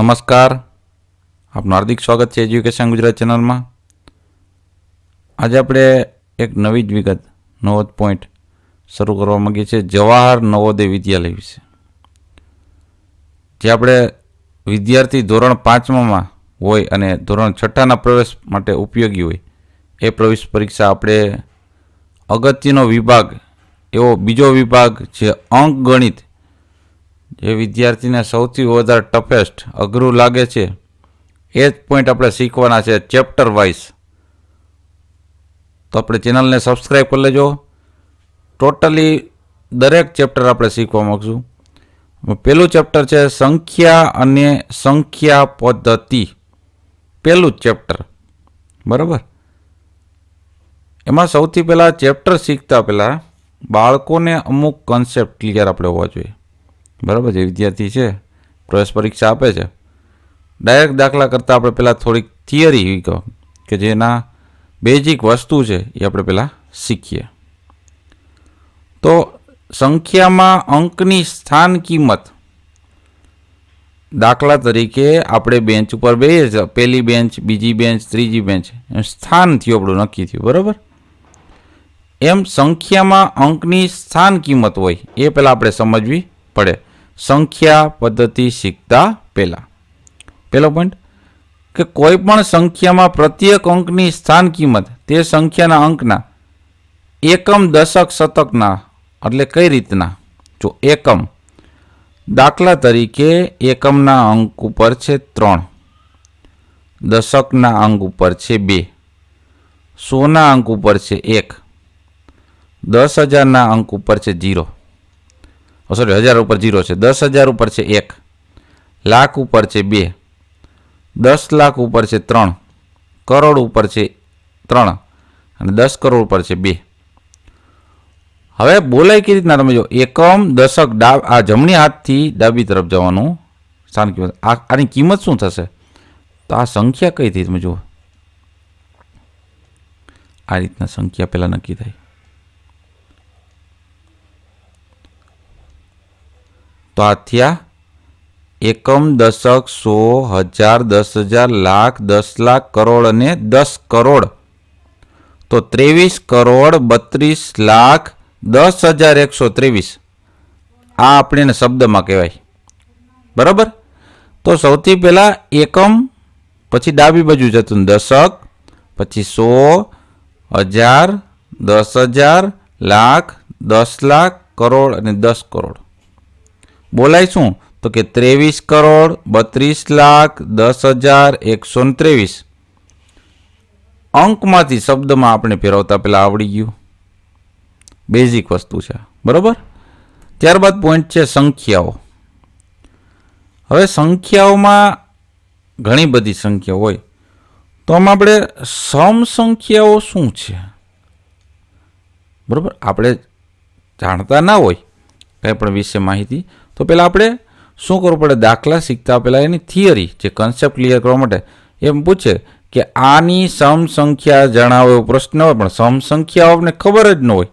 નમસ્કાર. આપનું હાર્દિક સ્વાગત છે એજ્યુકેશન ગુજરાત ચેનલમાં. આજે આપણે એક નવી જ વિગત, નવો જ પોઈન્ટ શરૂ કરવા માંગીએ છીએ. જવાહર નવોદય વિદ્યાલય વિશે. જે આપણે વિદ્યાર્થી ધોરણ પાંચમામાં હોય અને ધોરણ છઠ્ઠાના પ્રવેશ માટે ઉપયોગી હોય, એ પ્રવેશ પરીક્ષા આપણે અગત્યનો વિભાગ, એવો બીજો વિભાગ જે અંક ગણિત જે વિદ્યાર્થીને સૌથી વધારે ટફેસ્ટ, અઘરું લાગે છે. એ જ પોઈન્ટ આપણે શીખવાના છે ચેપ્ટર વાઇઝ તો આપણે ચેનલને સબસ્ક્રાઈબ કરી લેજો. ટોટલી દરેક ચેપ્ટર આપણે શીખવા માગશું. પહેલું ચેપ્ટર છે સંખ્યા અને સંખ્યા પદ્ધતિ. પહેલું ચેપ્ટર બરાબર? એમાં સૌથી પહેલાં ચેપ્ટર શીખતા પહેલાં બાળકોને અમુક કન્સેપ્ટ ક્લિયર આપણે હોવા જોઈએ. બરાબર, જે વિદ્યાર્થી છે, પ્રવેશ પરીક્ષા આપે છે. ડાયરેક્ટ દાખલા કરતાં આપણે પહેલાં થોડીક થિયરી કહો, કે જેના બેઝિક વસ્તુ છે એ આપણે પહેલાં શીખીએ. તો સંખ્યામાં અંકની સ્થાન કિંમત. દાખલા તરીકે આપણે બેન્ચ ઉપર છીએ પહેલી બેન્ચ બીજી બેન્ચ ત્રીજી બેન્ચ એમ સ્થાન થયું આપણું, નક્કી થયું, બરાબર? એમ સંખ્યામાં અંકની સ્થાન કિંમત હોય, એ પહેલાં આપણે સમજવી પડે. સંખ્યા પદ્ધતિ શીખતા પહેલાં. પહેલો પોઈન્ટ કે કોઈ પણ સંખ્યામાં પ્રત્યેક અંકની સ્થાન કિંમત, તે સંખ્યાના અંકના એકમ, દશક, શતકના, એટલે કઈ રીતના? જો એકમ, દાખલા તરીકે એકમના અંક ઉપર છે ત્રણ, દશકના અંક ઉપર છે બે, સોના અંક ઉપર છે એક, દસ હજારના અંક ઉપર છે જીરો સોરી હજાર ઉપર જીરો છે. દસ હજાર ઉપર છે એક. લાખ ઉપર છે બે. દસ લાખ ઉપર છે ત્રણ. કરોડ ઉપર છે ત્રણ. અને દસ કરોડ ઉપર છે બે. હવે બોલાય કેવી રીતના તમે જો, એકમ, દશક, ડાબ, આ જમણી હાથથી ડાબી તરફ જવાનું. સ્થાન કિંમત આની કિંમત શું થશે? તો આ સંખ્યા કઈ થઈ તમે જુઓ. આ રીતના સંખ્યા પહેલાં નક્કી થાય. તો એકમ દશક સો હજાર દસ હજાર લાખ દસ લાખ કરોડ અને દસ કરોડ. તો ત્રેવીસ કરોડ બત્રીસ લાખ દસ હજાર એકસો ત્રેવીસ. આ આપણે એને શબ્દમાં કહેવાય. બરાબર? તો સૌથી પહેલાં એકમ, પછી ડાબી બાજુ જતું દશક, પછી સો હજાર દસ હજાર લાખ દસ લાખ કરોડ અને દસ કરોડ. બોલાય શું તો કે ત્રેવીસ કરોડ, બત્રીસ લાખ, દસ હજાર, એકસો ને ત્રેવીસ. અંકમાંથી શબ્દમાં આપણે ફેરવતા પહેલાં આવડી ગયું. બેઝિક વસ્તુ છે. બરાબર? ત્યારબાદ પોઈન્ટ છે સંખ્યાઓ. હવે સંખ્યાઓમાં ઘણી બધી સંખ્યા હોય. તો આમાં આપણે સમ સંખ્યાઓ શું છે? બરાબર? આપણે જાણતા ના હોય. કંઈ પણ વિશે માહિતી તો પહેલાં આપણે શું કરવું પડે? દાખલા શીખતા પહેલાં એની થિયરી જે કન્સેપ્ટ ક્લિયર કરવા માટે એમ પૂછે કે આની સમ સંખ્યા જણાવો એવો પ્રશ્ન હોય, પણ સમ આપણને ખબર જ ન હોય.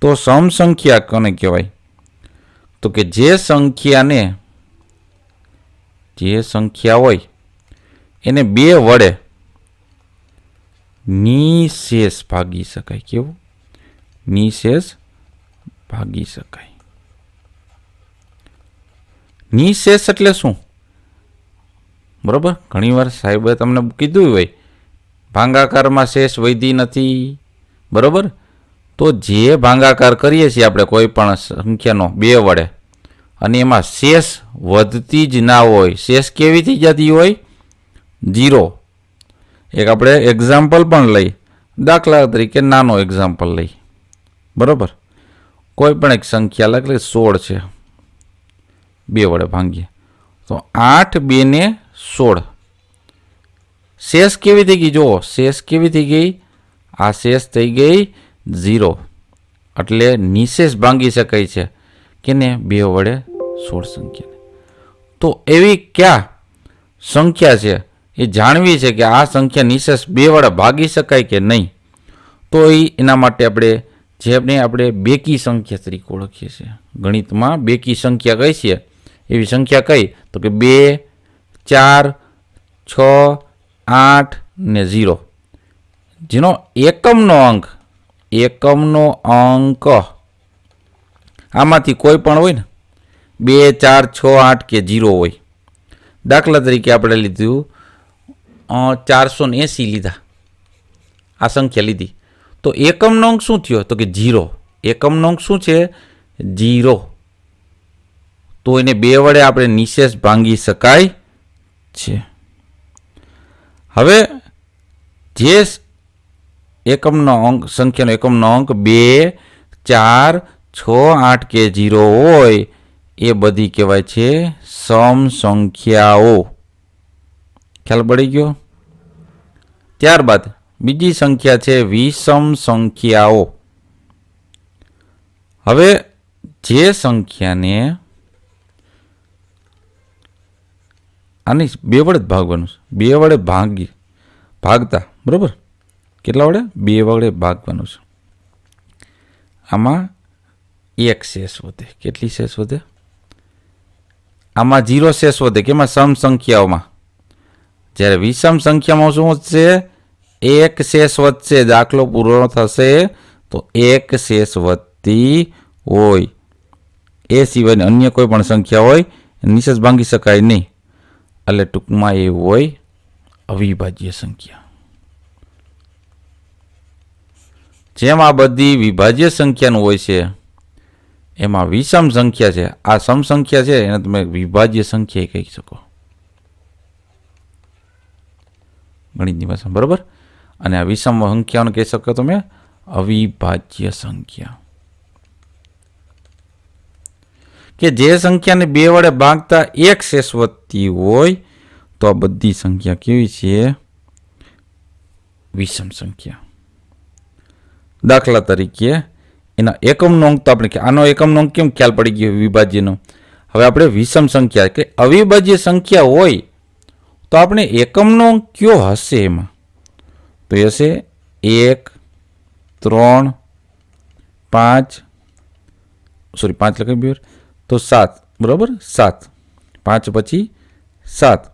તો સમ સંખ્યા કોને કહેવાય? તો કે જે સંખ્યાને, જે સંખ્યા હોય, એને બે વડે નિશેષ ભાગી શકાય. કેવું? નિશેષ ભાગી શકાય. નિશેષ એટલે શું? બરાબર? ઘણીવાર સાહેબે તમને કીધું હોય, ભાંગાકારમાં શેષ વૈધી નથી. બરાબર? તો જે ભાંગાકાર કરીએ છીએ આપણે, કોઈ પણ સંખ્યાનો, બે વડે, અને એમાં શેષ વધતી જ ના હોય, શેષ કેવી થઈ જતી હોય? જીરો એક આપણે એક્ઝામ્પલ પણ લઈ. દાખલા તરીકે નાનો એક્ઝામ્પલ લઈ. બરાબર? કોઈ પણ એક સંખ્યા એટલે સોળ છે. બે વડે ભાંગીએ. તો આઠ, બે ને સોળ. શેષ કેવી થઈ ગઈ? જુઓ, શેષ કેવી થઈ ગઈ? આ શેષ થઈ ગઈ ઝીરો. એટલે નિશેષ ભાંગી શકાય છે કે ને બે વડે સોળ સંખ્યાને. તો એવી ક્યાં સંખ્યા છે? એ જાણવી છે કે આ સંખ્યા નિશેષ બે વડે ભાગી શકાય કે નહીં? તો એ એના માટે આપણે જેને આપણે બેકી સંખ્યા તરીકે ઓળખીએ છીએ. ગણિતમાં બેકી સંખ્યા કઈ છે? એવી સંખ્યા કઈ? તો કે બે, ચાર, છ, આઠ ને ઝીરો. જેનો એકમનો અંક એકમનો અંક. આમાંથી કોઈ પણ હોય ને, બે, ચાર, છ, આઠ કે જીરો હોય. દાખલા તરીકે આપણે લીધું ચારસો ને એંસી લીધા. આ સંખ્યા લીધી. તો એકમનો અંક શું થયો? તો કે જીરો એકમનો અંક શું છે? જીરો તો એને બે વડે આપણે નિશેષ ભાંગી શકાય છે. હવે જે એકમનો અંક, સંખ્યાનો એકમનો અંક બે, ચાર, છ, આઠ કે જીરો હોય, એ બધી કહેવાય છે સમ સંખ્યાઓ. ખ્યાલ પડી ગયો? ત્યારબાદ બીજી સંખ્યા છે વિષમ સંખ્યાઓ. હવે જે સંખ્યાને આની બે વડે જ ભાગવાનું છે. બે વડે ભાગી, ભાગતા, બરાબર? કેટલા વડે? બે વડે ભાગવાનું છે. આમાં એક શેષ વધે. કેટલી શેષ વધે? આમાં જીરો શેષ વધે. કેમાં? સમ સંખ્યાઓમાં જ્યારે વિષમ સંખ્યામાં શું વધશે? એક શેષ વધશે. દાખલો પૂરો થશે તો એક શેષ વધતી હોય. એ સિવાયની અન્ય કોઈ પણ સંખ્યા હોય નિશેષ ભાંગી શકાય નહીં. એટલે ટૂંકમાં એ હોય અવિભાજ્ય સંખ્યા. જેમ આ બધી વિભાજ્ય સંખ્યાનું હોય છે, એમાં વિષમ સંખ્યા છે. આ સમ સંખ્યા છે, એને તમે વિભાજ્ય સંખ્યા કહી શકો. ગણિતની ભાષા બરાબર? અને આ વિષમ સંખ્યાઓને કહી શકો તમે અવિભાજ્ય સંખ્યા. કે જે સંખ્યાને બે વડે ભાગતા એક શેષ વધતી હોય, તો આ બધી સંખ્યા કેવી છે? વિષમ સંખ્યા. દાખલા તરીકે, એના એકમનો અંક તો આપણે આનો એકમનો અંક કેમ ખ્યાલ પડી ગયો વિભાજ્યનો? હવે આપણે વિષમ સંખ્યા કે અવિભાજ્ય સંખ્યા હોય, તો આપણે એકમનો અંક કયો હશે એમાં? તો એ હશે એક, ત્રણ, પાંચ, સોરી, પાંચ લખાય. તો સાત, બરાબર? સાત. પાંચ પછી સાત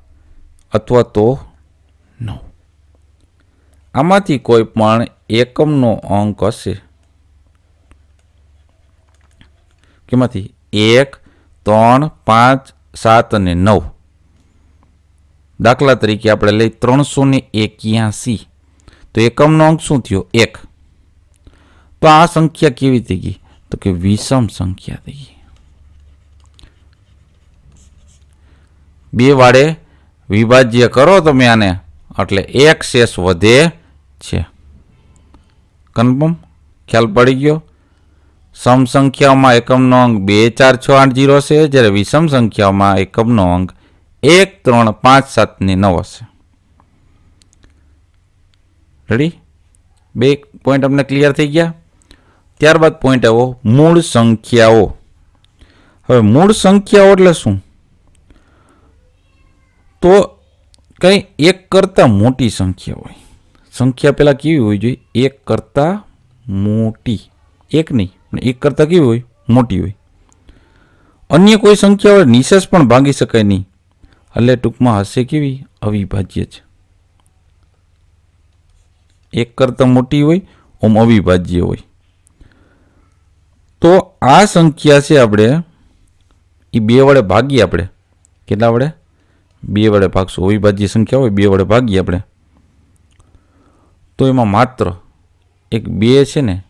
અથવા તો નવ. આમાંથી કોઈ પણ એકમનો અંક હશે. કેમાંથી? એક, ત્રણ, પાંચ, સાત અને નવ. દાખલા તરીકે આપણે લઈ ત્રણસો ને એક્યાસી. તો એકમનો અંક શું થયો? એક. તો આ સંખ્યા કેવી થઈ ગઈ? તો કે વિષમ સંખ્યા થઈ ગઈ. બે વાડે વિભાજ્ય કરો તમે આને. એટલે એક શેષ વધે છે. કન્ફર્મ? ખ્યાલ પડી ગયો? સમ સંખ્યાઓમાં એકમનો અંક બે, ચાર, છ, આઠ, જીરો છે. જ્યારે વિષમ સંખ્યાઓમાં એકમનો અંક એક, ત્રણ, પાંચ સાતની નવ હશે. રેડી બે પોઈન્ટ અમને ક્લિયર થઈ ગયા? ત્યારબાદ પોઈન્ટ આવો મૂળ સંખ્યાઓ. હવે મૂળ સંખ્યાઓ એટલે શું? તો કંઈ એક કરતાં મોટી સંખ્યા હોય. સંખ્યા પહેલાં કેવી હોવી જોઈએ? એક કરતાં મોટી. એક નહીં, પણ એક કરતાં કેવી હોય? મોટી હોય. અન્ય કોઈ સંખ્યા હોય, નિશેષ પણ ભાંગી શકાય નહીં. એટલે ટૂંકમાં હશે કેવી? અવિભાજ્ય છે. એક કરતાં મોટી હોય, ઓમ અવિભાજ્ય હોય. તો આ સંખ્યા છે આપણે એ બે વડે ભાગીએ આપણે. કેટલા વડે? બે વડે ભાગશું. અવિભાજ્ય સંખ્યા હોય, બે વડે ભાગીએ આપણે. તો એમાં માત્ર એક બે છે ને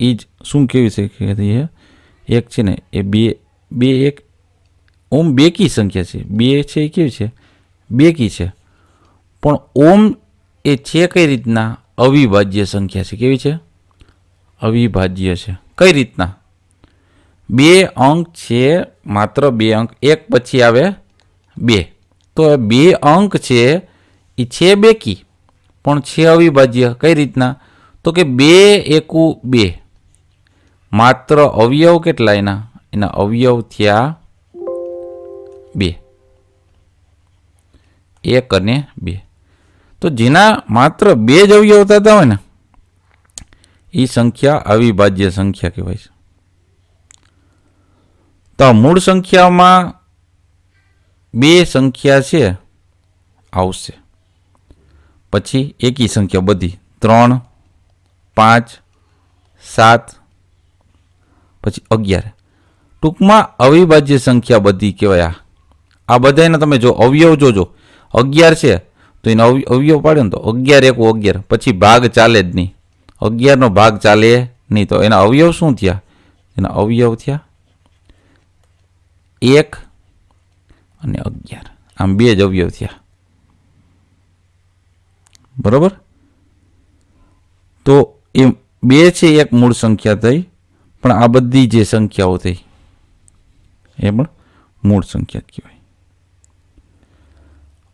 એ જ શું કેવી છે? કે એક છે ને, એ બે બે એક, ઓમ બેકી સંખ્યા છે. બે છે એ કેવી છે? બેકી છે. પણ ઓમ એ છે કઈ રીતના? અવિભાજ્ય સંખ્યા છે. કેવી છે? અવિભાજ્ય છે. કઈ રીતના? બે અંક છે, માત્ર બે અંક. એક પછી આવે બે. તો એ બે અંક છે એ છે બેકી. પણ છે અવિભાજ્ય. કઈ રીતના? તો કે બે એકુ બે. માત્ર અવયવ કેટલા એના? એના અવયવ થયા બે. એક અને બે. તો જેના માત્ર બે જ અવયવ થતા હોય ને એ સંખ્યા અવિભાજ્ય સંખ્યા કહેવાય છે. તો મૂળ સંખ્યામાં બે સંખ્યા છે, આવશે. પછી એકી સંખ્યા બધી. ત્રણ, પાંચ, સાત, પછી અગિયાર. ટૂંકમાં અવિભાજ્ય સંખ્યા બધી કહેવાય. આ આ બધાને તમે જો અવયવ જોજો. અગિયાર છે, તો એનો અવ- અવયવ પાડે ને તો અગિયાર એકું અગિયાર. પછી ભાગ ચાલે જ નહીં. અગિયારનો ભાગ ચાલે નહીં. તો એના અવયવ શું થયા? એના અવયવ થયા? એક અને અગિયાર. આમ બે જ અવયવ થયા. બરોબર? તો એ બે છે, એક મૂળ સંખ્યા થઈ, પણ આ બધી જે સંખ્યાઓ થઈ, એ પણ મૂળ સંખ્યા કહેવાય.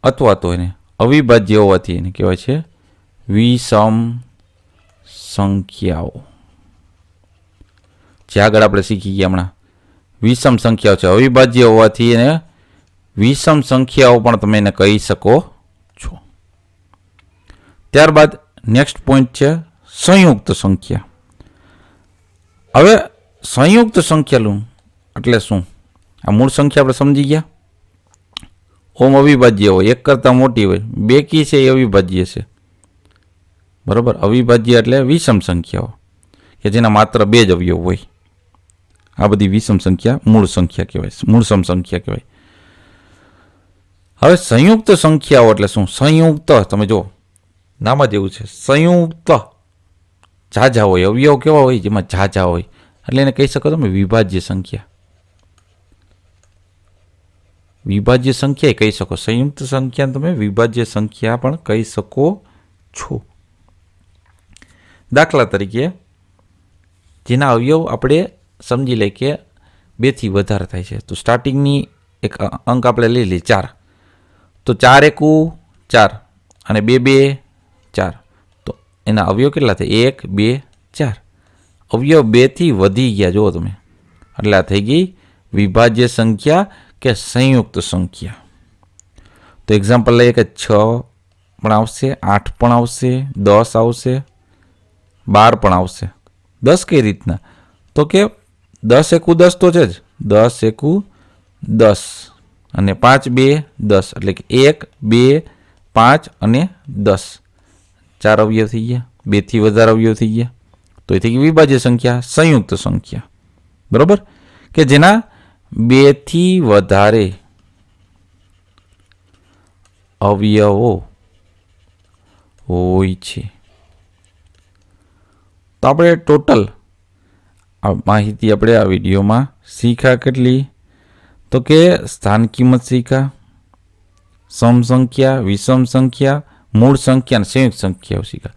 અથવા તો એને અવિભાજ્ય હોવાથી એને કહેવાય છે વિષમ સંખ્યાઓ. જે આગળ આપણે શીખી ગયા હમણાં. વિષમ સંખ્યાઓ છે. અવિભાજ્ય હોવાથી એને વિષમ સંખ્યાઓ પણ તમે એને કહી શકો છો. ત્યારબાદ નેક્સ્ટ પોઈન્ટ છે સંયુક્ત સંખ્યા. હવે સંયુક્ત સંખ્યા લઉં, એટલે શું? આ મૂળ સંખ્યા આપણે સમજી ગયા? ઓમ અવિભાજ્ય હોય, એક કરતાં મોટી હોય બે કી છે એ અવિભાજ્ય છે. બરાબર? અવિભાજ્ય એટલે વિષમ સંખ્યાઓ, કે જેના માત્ર બે જ અવયવ હોય. આ બધી વિષમ સંખ્યા મૂળ સંખ્યા કહેવાય મૂળ સમ સંખ્યા કહેવાય. હવે સંયુક્ત સંખ્યાઓ એટલે શું? સંયુક્ત. તમે જુઓ, નામ જ એવું છે. સંયુક્ત. ઝાઝા હોય. અવયવ કેવા હોય? જેમાં ઝાઝા હોય. એટલે એને કહી શકો તમે વિભાજ્ય સંખ્યા. વિભાજ્ય સંખ્યા કહી શકો. સંયુક્ત સંખ્યા તમે વિભાજ્ય સંખ્યા પણ કહી શકો છો. દાખલા તરીકે, જેના અવયવ આપણે સમજી લઈએ કે બેથી વધારે થાય છે. તો સ્ટાર્ટિંગની એક અંક આપણે લઈ લઈએ, ચાર. તો ચાર એકુ ચાર અને બે બે ચાર. તો એના અવયવ કેટલા થાય? એક, બે, ચાર. અવયવ બેથી વધી ગયા, જુઓ તમે. એટલે આ થઈ ગઈ વિભાજ્ય સંખ્યા કે સંયુક્ત સંખ્યા. તો એક્ઝામ્પલ લઈએ કે છ પણ આવશે, આઠ પણ આવશે, દસ આવશે, બાર પણ આવશે. દસ કઈ રીતના? તો કે દસ એકુ દસ તો છે જ. દસ એકુ દસ. અને પાંચ, બે, દસ. એટલે કે એક, બે, પાંચ અને દસ. ચાર અવયવ થઈ ગયા. બેથી વધારે અવયવ થઈ ગયા. તો એ થઈ ગઈ વિભાજ્ય સંખ્યા, સંયુક્ત સંખ્યા. બરાબર? કે જેના બેથી વધારે અવયવો હોય છે. તો આપણે ટોટલ આ માહિતી આપણે આ વિડીયોમાં શીખ્યા કેટલી? તો કે સ્થાન કિંમત શીખ્યા સમ સંખ્યા, વિષમ સંખ્યા, મૂળ સંખ્યા અને સંયુક્ત સંખ્યાઓ શીખ્યા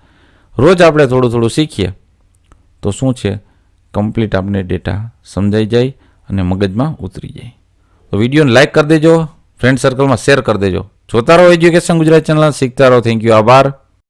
રોજ આપણે થોડું થોડું શીખીએ. તો શું છે? કમ્પ્લીટ આપણે ડેટા સમજાઈ જાય અને મગજમાં ઉતરી જાય. તો વિડીયોને લાઇક કરી દેજો, ફ્રેન્ડ સર્કલમાં શેર કરી દેજો. જોતા રહો એજ્યુકેશન ગુજરાત ચેનલ શીખતા રહો. થેન્ક યુ આભાર.